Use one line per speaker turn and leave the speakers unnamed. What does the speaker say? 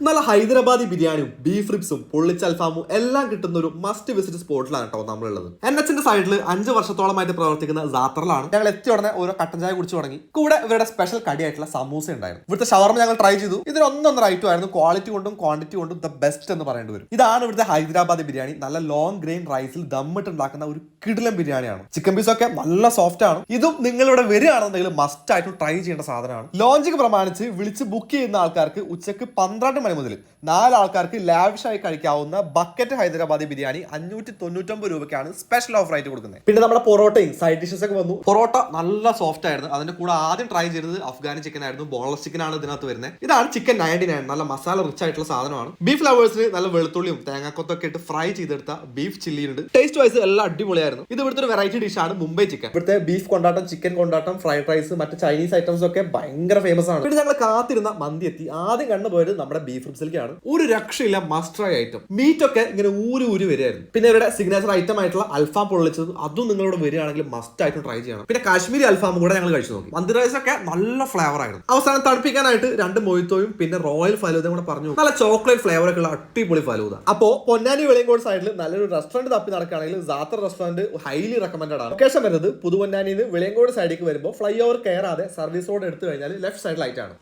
നല്ല ഹൈദരാബാദി ബിരിയാണിയും ബീഫ് റിബ്സും പൊള്ളിച്ച അൽഫാമും എല്ലാം കിട്ടുന്ന ഒരു മസ്റ്റ് വിസിറ്റ് സ്പോട്ടിലാണ് കേട്ടോ നമ്മളുള്ളത്. എൻ എച്ചിന്റെ സൈഡിൽ അഞ്ച് വർഷത്തോളമായിട്ട് പ്രവർത്തിക്കുന്ന ജാത്രലാണ് ഞങ്ങൾ എത്തി ഉടനെ ഓരോ കട്ടൻ ചായ കുടിച്ചു തുടങ്ങി. കൂടെ ഇവരുടെ സ്പെഷ്യൽ കടിയായിട്ടുള്ള സമൂസ ഉണ്ടായിരുന്നു. ഇവിടുത്തെ ഷവർമ ഞങ്ങൾ ട്രൈ ചെയ്തു. ഇതിനൊന്നൊന്നര റൈറ്റും ആയിരുന്നു. ക്വാളിറ്റി കൊണ്ടും ക്വാണ്ടിറ്റി കൊണ്ടും ദ ബെസ്റ്റ് എന്ന് പറയേണ്ടി വരും. ഇതാണ് ഇവിടുത്തെ ഹൈദരാബാദി ബിരിയാണി. നല്ല ലോങ് ഗ്രെയിൻ റൈസിൽ ദമ്മിട്ട് ഉണ്ടാക്കുന്ന ഒരു കിടിലൻ ബിരിയാണിയാണ്. ചിക്കൻ പീസ് ഒക്കെ നല്ല സോഫ്റ്റ് ആണ്. ഇതും നിങ്ങളിവിടെ വരികയാണെന്നുണ്ടെങ്കിൽ മസ്റ്റ് ആയിട്ട് ട്രൈ ചെയ്യേണ്ട സാധനമാണ്. ലോഞ്ചിങ് പ്രമാണിച്ച് വിളിച്ച് ബുക്ക് ചെയ്യുന്ന ആൾക്കാർക്ക് ഉച്ചയ്ക്ക് പന്ത്രണ്ട് മണി മുതൽ നാല് ആൾക്കാർക്ക് ലാവിഷായി കഴിക്കാവുന്ന ബക്കറ്റ് ഹൈദരാബാദി ബിരിയാണി അഞ്ഞൂറ്റി തൊണ്ണൂറ്റൊമ്പത് രൂപയ്ക്കാണ് സ്പെഷ്യൽ ഓഫർ ആയിട്ട് കൊടുക്കുന്നത്. പിന്നെ നമ്മുടെ പൊറോട്ടയും സൈഡ് ഡിഷസ് ഒക്കെ വന്നു. പൊറോട്ട നല്ല സോഫ്റ്റ് ആയിരുന്നു. അതിന്റെ കൂടെ ആദ്യം ട്രൈ ചെയ്തത് അഫ്ഗാനി ചിക്കൻ ആയിരുന്നു. ബോൺലെസ് ചിക്കൻ ആണ് ഇതിനകത്ത് വരുന്നത്. ഇതാണ് ചിക്കൻ നയന്റി നയൻ നല്ല മസാല റിച്ച് ആയിട്ടുള്ള സാധനമാണ്. ബീഫ് ലവേഴ്സിന് നല്ല വെളുത്തുള്ളിയും തേങ്ങാക്കൊത്തൊക്കെ ഇട്ട് ഫ്രൈ ചെയ്തെടുത്ത ബീഫ് ചില്ലി ഉണ്ട്. ടേസ്റ്റ് വൈസ് എല്ലാം അടിപൊളിയായിരുന്നു. ഇത് ഇവിടുത്തെ ഒരു വെറൈറ്റി ഡിഷ് ആണ് മുംബൈ ചിക്കൻ ഇവിടുത്തെ ബീഫ് കൊണ്ടാട്ടം ചിക്കൻ കൊണ്ടാട്ടം ഫ്രൈഡ് റൈസ് മറ്റ് ചൈനീസ് ഐറ്റംസ് ഒക്കെ ഭയങ്കര ഫേമസ് ആണ്. പിന്നെ ഞങ്ങൾ കാത്തിരുന്ന മന്തി എത്തി. ആദ്യം കണ്ടുപോയത് നമ്മുടെ ബീഫ് റിബ്സിലേക്കാണ് ഒരു രക്ഷയില്ല മസ്റ്റ് ഐറ്റം മീറ്റ് ഒക്കെ ഇങ്ങനെ ഊരി ഊരി വരികയായിരുന്നു. പിന്നെ ഇവരുടെ സിഗ്നേച്ചർ ഐറ്റം ആയിട്ടുള്ള അൽഫാം പൊള്ളിച്ചത് അതും നിങ്ങളോട് വരികയാണെങ്കിൽ മസ്റ്റ് ആയിട്ട് ട്രൈ ചെയ്യണം. പിന്നെ കാശ്മീരി അൽഫാം കൂടെ ഞങ്ങൾ കഴിച്ചു നോക്കി. മന്തി റൈസ് ഒക്കെ നല്ല ഫ്ലേവർ ആയിരുന്നു. അവസാനം തണുപ്പിക്കാനായിട്ട് രണ്ട് മൊയ്ത്തോയും പിന്നെ റോയൽ ഫലൂദയും കൂടെ പറഞ്ഞു. നല്ല ചോക്ലേറ്റ് ഫ്ലേവർ ഒക്കെ ഉള്ള അടിപൊളി ഫലൂദ. അപ്പോ പൊന്നാനി വെളിയങ്കോട് സൈഡിൽ നല്ലൊരു റെസ്റ്റോറന്റ് തപ്പി നടക്കുകയാണെങ്കിൽ ജാത്തർ റെസ്റ്റോറന്റ് ഹൈലി റെക്കമെൻഡ് ആണ്. ലൊക്കേഷൻ വരുന്നത് പുതുപൊന്നാനിന്ന് വെളിയങ്കോട് സൈഡിലേക്ക് വരുമ്പോൾ ഫ്ലൈ ഓവർ കയറാതെ സർവീസ് റോഡ് എടുത്തു കഴിഞ്ഞാൽ ലെഫ്റ്റ് സൈഡിലായിട്ടാണ്